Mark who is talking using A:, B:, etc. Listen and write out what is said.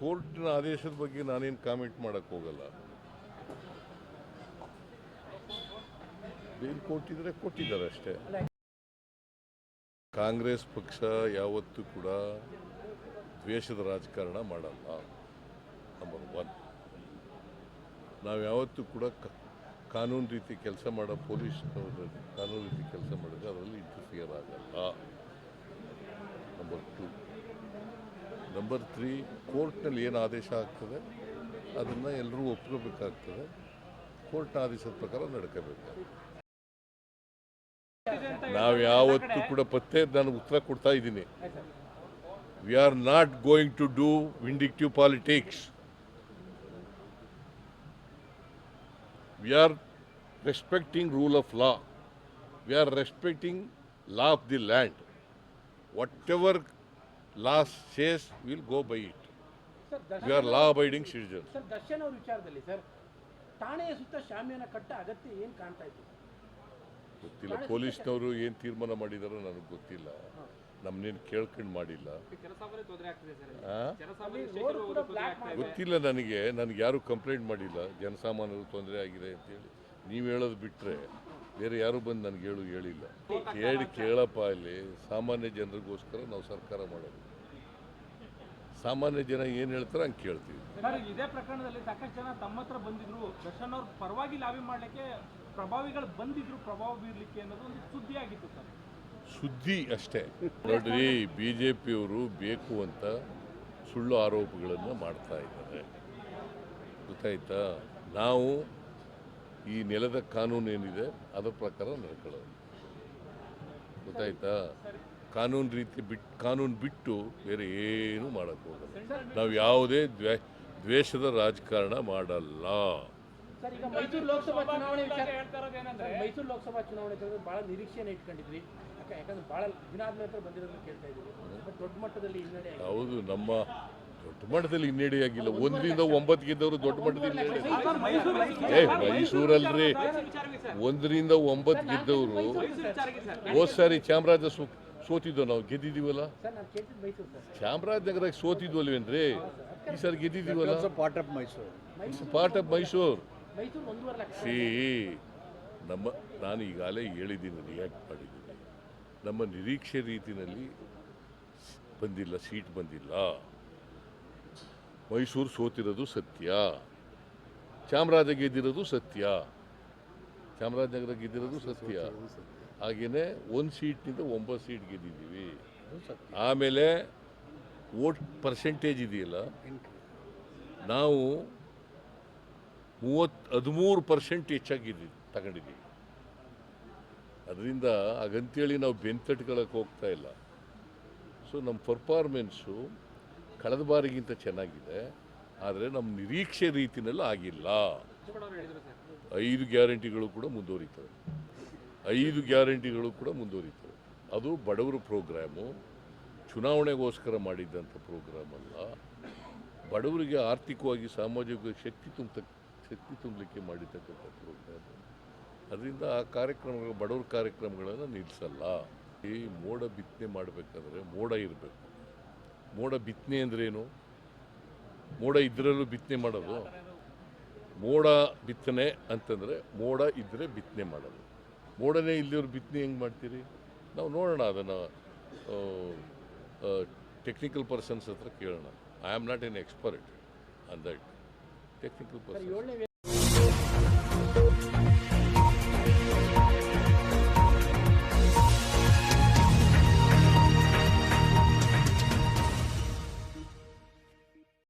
A: ಕೋರ್ಟ್ನ ಆದೇಶದ ಬಗ್ಗೆ ನಾನೇನು ಕಾಮೆಂಟ್ ಮಾಡಕ್ಕೆ ಹೋಗಲ್ಲ. ಬೇಲ್ ಕೊಟ್ಟಿದ್ರೆ ಕೊಟ್ಟಿದ್ದಾರೆ ಅಷ್ಟೇ. ಕಾಂಗ್ರೆಸ್ ಪಕ್ಷ ಯಾವತ್ತೂ ಕೂಡ ದ್ವೇಷದ ರಾಜಕಾರಣ ಮಾಡಲ್ಲ. ನಂಬರ್ ಒನ್ ನಾವು ಯಾವತ್ತೂ ಕೂಡ ಕಾನೂನು ರೀತಿ ಕೆಲಸ ಮಾಡೋ ಪೊಲೀಸ್ ಕಾನೂನು ರೀತಿ ಕೆಲಸ ಮಾಡಿದ್ರೆ ಅದರಲ್ಲಿ ಇಂಟರ್ಫಿಯರ್ ಆಗಲ್ಲ. ನಂಬರ್ ಟು ನಂಬರ್ ತ್ರೀ ಕೋರ್ಟ್ನಲ್ಲಿ ಏನು ಆದೇಶ ಆಗ್ತದೆ, ಅದನ್ನು ಎಲ್ಲರೂ ಒಪ್ಕೋಬೇಕಾಗ್ತದೆ. ಕೋರ್ಟ್ನ ಆದೇಶದ ಪ್ರಕಾರ ನಡ್ಕೋಬೇಕು. ನಾವು ಯಾವತ್ತೂ ಕೂಡ ಪತ್ತೆ ನಾನು ಉತ್ತರ ಕೊಡ್ತಾ ಇದ್ದೀನಿ. We are not going to do vindictive politics we are respecting rule of law we are respecting law of the land whatever law says will go by it
B: you
A: we are law abiding citizen
B: sir Darshan ಅವ್ರ ವಿಚಾರದಲ್ಲಿ sir ಠಾಣೆಯ ಸುತ್ತ ಶಾಮಿಯಾನ ಕಟ್ಟ ಅಗತ್ಯ ಏನು ಕಾಣ್ತಾ ಇತ್ತು?
A: ಗೊತ್ತಿಲ್ಲ. ಪೊಲೀಸ್ನವರು ಏನು ತೀರ್ಮಾನ ಮಾಡಿದಾರೋ ನನಗೆ ಗೊತ್ತಿಲ್ಲ. ನಮ್ಮನ್ನೇನು ಕೇಳ್ಕೊಂಡು ಮಾಡಿಲ್ಲ. ಗೊತ್ತಿಲ್ಲ ನನಗೆ. ನನಗೆ ಯಾರೂ ಕಂಪ್ಲೇಂಟ್ ಮಾಡಿಲ್ಲ. ಜನಸಾಮಾನ್ಯರು ತೊಂದರೆ ಆಗಿದೆ ಅಂತೇಳಿ. ನೀವು ಹೇಳೋದು ಬಿಟ್ಟರೆ ಬೇರೆ ಯಾರು ಬಂದು ನನಗೆ ಹೇಳು ಹೇಳಿಲ್ಲ. ಹೇಳಿ ಕೇಳಪ್ಪ ಇಲ್ಲಿ ಸಾಮಾನ್ಯ ಜನರಿಗೋಸ್ಕರ ನಾವು ಸರ್ಕಾರ ಮಾಡೋದು. ಸಾಮಾನ್ಯ ಜನ ಏನು ಹೇಳ್ತಾರೆ ಹಂಗೆ ಕೇಳ್ತೀವಿ.
C: ಇದೇ ಪ್ರಕರಣದಲ್ಲಿ ಸಾಕಷ್ಟು ಜನ ತಮ್ಮ ಹತ್ರ ಬಂದಿದ್ರು. ದರ್ಶನ್ ಅವ್ರ ಪರವಾಗಿ ಲಾಬಿ ಮಾಡಲಿಕ್ಕೆ ಪ್ರಭಾವಿಗಳು ಬಂದಿದ್ರು ಪ್ರಭಾವ ಬೀರಲಿಕ್ಕೆ ಅನ್ನೋದು ಒಂದು ಸುದ್ದಿ ಆಗಿತ್ತು ಸರ್.
A: ಸುದ್ದಿ ಅಷ್ಟೇ. ನೋಡ್ರಿ ಬಿ ಜೆ ಪಿಯವರು ಬೇಕು ಅಂತ ಸುಳ್ಳು ಆರೋಪಗಳನ್ನು ಮಾಡ್ತಾ ಇದ್ದಾರೆ. ಗೊತ್ತಾಯ್ತಾ? ನಾವು ಈ ನೆಲದ ಕಾನೂನು ಏನಿದೆ ಅದರ ಪ್ರಕಾರ ನಡ್ಕೊಳ್ಳೋದು. ಗೊತ್ತಾಯ್ತಾ? ಕಾನೂನು ರೀತಿ ಬಿಟ್ಟು ಕಾನೂನು ಬಿಟ್ಟು ಬೇರೆ ಏನು ಮಾಡೋಕ್ಕೆ ಹೋಗಲ್ಲ. ನಾವು ಯಾವುದೇ ದ್ವೇ, ದ್ವೇಷದ ರಾಜಕಾರಣ ಮಾಡಲ್ಲ.
B: ಮೈಸೂರು ಲೋಕಸಭಾ ಚುನಾವಣೆ ಮೈಸೂರು ಲೋಕಸಭಾ ಚುನಾವಣೆ ಬಹಳ ನಿರೀಕ್ಷೆಯನ್ನು ಇಟ್ಕೊಂಡಿದ್ವಿ ಯಾಕಂದ್ರೆ ಬಹಳ ದಿನ ಆದ್ಮೇಲೆ ಹತ್ರ ಬಂದಿರೋದನ್ನ ಕೇಳ್ತಾ ಇದ್ದೀವಿ. ಬಟ್ ದೊಡ್ಡ ಮಟ್ಟದಲ್ಲಿ ಹಿನ್ನಡೆ.
A: ಹೌದು ನಮ್ಮ ದೊಡ್ಡ ಮಟ್ಟದಲ್ಲಿ ಹಿನ್ನಡೆಯಾಗಿಲ್ಲ ಒಂದರಿಂದ ಒಂಬತ್ತು ಗೆದ್ದವರು ದೊಡ್ಡ ಮಟ್ಟದಲ್ಲಿ ಹಿನ್ನಡೆ ಏ ಮೈಸೂರಲ್ರಿ. ಒಂದರಿಂದ ಒಂಬತ್ತು ಗೆದ್ದವರು ಹೋದ್ ಸಾರಿ ಚಾಮರಾಜ ಸು ಸೋತಿದ್ದೋ ನಾವು ಗೆದ್ದಿದ್ದೀವಲ್ಲ?
B: ಸರ್ ನಾನು ಕೇಳ್ತಿದ್ದು ಮೈಸೂರು ಸರ್.
A: ಚಾಮರಾಜನಗರ ಸೋತಿದ್ವಲ್ವೇನ್ರಿ? ಈ ಸಾರಿ ಗೆದ್ದಿದ್ದೀವಲ್ಲ?
D: Part of Mysuru
A: part of Mysuru
B: Mysuru ಒಂದೂವರೆ ಲಕ್ಷ.
A: ಸಿ ನಮ್ಮ ನಾನು ಈಗಾಗಲೇ ಹೇಳಿದ್ದೀನಿ ರಿಯಾಕ್ಟ್ ಮಾಡಿದ್ದೀನಿ. ನಮ್ಮ ನಿರೀಕ್ಷೆ ರೀತಿಯಲ್ಲಿ ಬಂದಿಲ್ಲ ಸೀಟ್ ಬಂದಿಲ್ಲ. ಮೈಸೂರು ಸೋತಿರೋದು ಸತ್ಯ. ಚಾಮರಾಜ ಗೆದ್ದಿರೋದು ಸತ್ಯ. ಚಾಮರಾಜನಗರ ಗೆದ್ದಿರೋದು ಸತ್ಯ. ಹಾಗೆಯೇ ಒಂದು ಸೀಟ್ನಿಂದ ಒಂಬತ್ತು ಸೀಟ್ ಗೆದ್ದಿದ್ದೀವಿ. ಆಮೇಲೆ ವೋಟ್ ಪರ್ಸೆಂಟೇಜ್ ಇದೆಯಲ್ಲ? ನಾವು ಮೂವತ್ತು ಹದಿಮೂರು ಪರ್ಸೆಂಟ್ ಹೆಚ್ಚಾಗಿದ್ದೀವಿ ತಗೊಂಡಿದ್ದೀವಿ. ಅದರಿಂದ ಹಾಗಂತೇಳಿ ನಾವು ಬೆಂತಟ್ಕೊಳ್ಳೋಕೆ ಹೋಗ್ತಾ ಇಲ್ಲ. ಸೊ ನಮ್ಮ ಪರ್ಫಾರ್ಮೆನ್ಸು ಕಳೆದ ಬಾರಿಗಿಂತ ಚೆನ್ನಾಗಿದೆ. ಆದರೆ ನಮ್ಮ ನಿರೀಕ್ಷೆ ರೀತಿನಲ್ಲಿ ಆಗಿಲ್ಲ. ಐದು ಗ್ಯಾರಂಟಿಗಳು ಕೂಡ ಮುಂದುವರಿತವೆ. ಐದು ಗ್ಯಾರಂಟಿಗಳು ಕೂಡ ಮುಂದುವರಿತವೆ. ಅದು ಬಡವರ ಪ್ರೋಗ್ರಾಮು, ಚುನಾವಣೆಗೋಸ್ಕರ ಮಾಡಿದ್ದಂಥ ಪ್ರೋಗ್ರಾಮ್ ಅಲ್ಲ ಬಡವರಿಗೆ ಆರ್ಥಿಕವಾಗಿ ಸಾಮಾಜಿಕವಾಗಿ ಶಕ್ತಿ ತುಂಬ ಶಕ್ತಿ ತುಂಬಲಿಕ್ಕೆ ಮಾಡಿರ್ತಕ್ಕಂಥ ಪ್ರೋಗ್ರಾಮ್. ಅದರಿಂದ ಆ ಕಾರ್ಯಕ್ರಮಗಳು, ಬಡವ್ರ ಕಾರ್ಯಕ್ರಮಗಳನ್ನು ನಿಲ್ಲಿಸಲ್ಲ ಈ ಮೋಡ ಬಿತ್ತನೆ ಮಾಡಬೇಕಾದ್ರೆ ಮೋಡ ಇರಬೇಕು. ಮೋಡ ಬಿತ್ತನೆ ಅಂದ್ರೇನು? ಮೋಡ ಇದ್ದರಲ್ಲೂ ಬಿತ್ತನೆ ಮಾಡೋದು? ಮೋಡ ಬಿತ್ತನೆ ಅಂತಂದರೆ ಮೋಡ ಇದ್ದರೆ ಬಿತ್ತನೆ ಮಾಡೋದು. ಮೋಡನೇ ಇಲ್ಲಿವ್ರು ಬಿತ್ತನೆ ಹೆಂಗೆ ಮಾಡ್ತೀರಿ? ನಾವು ನೋಡೋಣ ಅದನ್ನು ಟೆಕ್ನಿಕಲ್ ಪರ್ಸನ್ಸ್ ಹತ್ರ ಕೇಳೋಣ. I am not an expert on that technical person